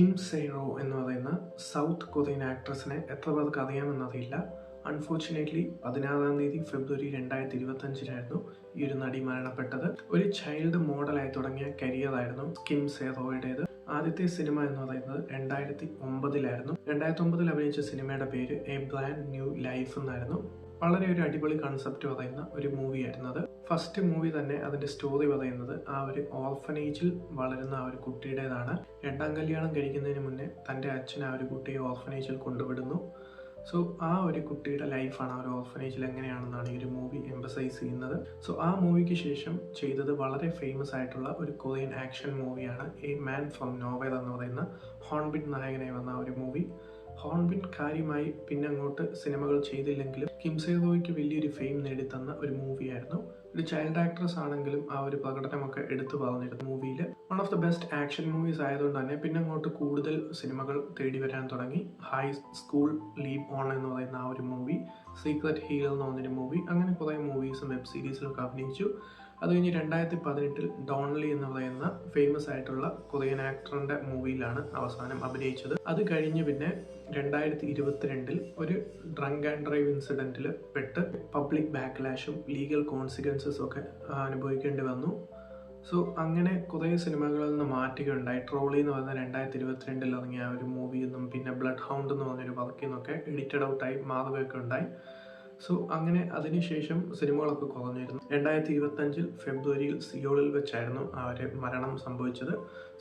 Kim സെയ്റോ എന്ന് പറയുന്ന south Korean ആക്ട്രസിനെ എത്ര പേർക്ക് അറിയാമെന്നറിയില്ല. അൺഫോർച്ചുനേറ്റ്ലി പതിനാറാം തീയതി ഫെബ്രുവരി രണ്ടായിരത്തി ഇരുപത്തി അഞ്ചിനായിരുന്നു ഈ ഒരു നടി മരണപ്പെട്ടത്. ഒരു ചൈൽഡ് മോഡലായി തുടങ്ങിയ കരിയറായിരുന്നു കിം സെയ്റോയുടേത്. ആദ്യത്തെ സിനിമ എന്ന് പറയുന്നത് രണ്ടായിരത്തി ഒമ്പതിലായിരുന്നു രണ്ടായിരത്തി ഒമ്പതിൽ അഭിനയിച്ച സിനിമയുടെ പേര് എ ബ്രാൻഡ് ന്യൂ ലൈഫ് എന്നായിരുന്നു. വളരെ ഒരു അടിപൊളി കൺസെപ്റ്റ് പറയുന്ന ഒരു മൂവിയായിരുന്നു അത്. ഫസ്റ്റ് മൂവി തന്നെ അതിന്റെ സ്റ്റോറി പറയുന്നത് ആ ഒരു ഓർഫനേജിൽ വളരുന്ന ആ ഒരു കുട്ടിയുടേതാണ്. രണ്ടാം കല്യാണം കഴിക്കുന്നതിന് മുന്നേ തന്റെ അച്ഛൻ ആ ഒരു കുട്ടിയെ ഓർഫനേജിൽ കൊണ്ടുവിടുന്നു. സോ ആ ഒരു കുട്ടിയുടെ ലൈഫാണ് ആ ഒരു ഓർഫനേജിൽ എങ്ങനെയാണെന്നാണ് ഈ ഒരു മൂവി എംബസൈസ് ചെയ്യുന്നത്. സോ ആ മൂവിക്ക് ശേഷം ചെയ്തത് വളരെ ഫേമസ് ആയിട്ടുള്ള ഒരു കൊറിയൻ ആക്ഷൻ മൂവിയാണ് എ മാൻ ഫ്രം നോവൽ എന്ന് പറയുന്ന ഹോൺബിൻ നായകനെ വന്ന ഒരു മൂവി ഹോൺബിൻ കാര്യമായി പിന്നെ അങ്ങോട്ട് സിനിമകൾ ചെയ്തില്ലെങ്കിലും കിംസേറോയ്ക്ക് വലിയൊരു ഫെയിം നേടിത്തന്ന ഒരു മൂവിയായിരുന്നു. ഒരു ചൈൽഡ് ആക്ട്രസ് ആണെങ്കിലും ആ ഒരു പ്രകടനമൊക്കെ എടുത്തു പറഞ്ഞിരുന്നു മൂവിയിൽ one of the best action movies ആയതുകൊണ്ട് തന്നെ പിന്നെ അങ്ങോട്ട് കൂടുതൽ സിനിമകൾ തേടി വരാൻ തുടങ്ങി. ഹൈ സ്കൂൾ ലീവ് ഓൺ എന്ന് പറയുന്ന ആ ഒരു മൂവി സീക്രട്ട് ഹീൽ എന്ന് പറഞ്ഞൊരു മൂവി അങ്ങനെ കുറേ മൂവീസും വെബ് സീരീസിലൊക്കെ അഭിനയിച്ചു. അത് കഴിഞ്ഞ് രണ്ടായിരത്തി പതിനെട്ടിൽ ഡോൺലി എന്ന് പറയുന്ന ഫേമസ് ആയിട്ടുള്ള കൊറിയൻ ആക്ടറിന്റെ മൂവിയിലാണ് അവസാനം അഭിനയിച്ചത്. അത് കഴിഞ്ഞ് പിന്നെ രണ്ടായിരത്തി ഇരുപത്തിരണ്ടിൽ ഒരു ഡ്രങ്ക് ആൻഡ് ഡ്രൈവ് ഇൻസിഡന്റിൽ പെട്ട് പബ്ലിക് ബാക്ക്ലാഷും ലീഗൽ കോൺസിക്വൻസസും ഒക്കെ അനുഭവിക്കേണ്ടി വന്നു. സോ അങ്ങനെ കുറേ സിനിമകളിൽ നിന്ന് മാറ്റുകയുണ്ടായി. ട്രോളി എന്ന് പറയുന്ന രണ്ടായിരത്തി ഇരുപത്തിരണ്ടിൽ ഇറങ്ങിയ ഒരു മൂവിയിൽ നിന്നും പിന്നെ ബ്ലഡ് ഹൗണ്ട് എന്ന് പറഞ്ഞൊരു വർക്കിൽ നിന്നൊക്കെ എഡിറ്റഡ് ഔട്ടായി മാറുകയൊക്കെ ഉണ്ടായി. സോ അങ്ങനെ അതിനുശേഷം സിനിമകളൊക്കെ കുറഞ്ഞിരുന്നു. രണ്ടായിരത്തി ഇരുപത്തഞ്ചിൽ ഫെബ്രുവരിയിൽ സിയോളിൽ വെച്ചായിരുന്നു അവരെ മരണം സംഭവിച്ചത്.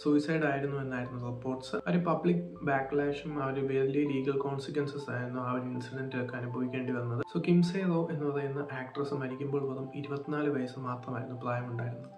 സൂയിസൈഡ് ആയിരുന്നു എന്നായിരുന്നു റിപ്പോർട്ട്സ് ഒരു പബ്ലിക് ബാക്ക്ലാഷും ആ ഒരു വലിയ ലീഗൽ കോൺസിക്വൻസസ് ആയിരുന്നു ആ ഒരു ഇൻസിഡന്റ് ഒക്കെ അനുഭവിക്കേണ്ടി വന്നത്. സോ കിംസേറോ എന്ന് പറയുന്ന ആക്ട്രസ് മരിക്കുമ്പോൾ വെറും ഇരുപത്തിനാല് വയസ്സ് മാത്രമായിരുന്നു പ്രായമുണ്ടായിരുന്നത്.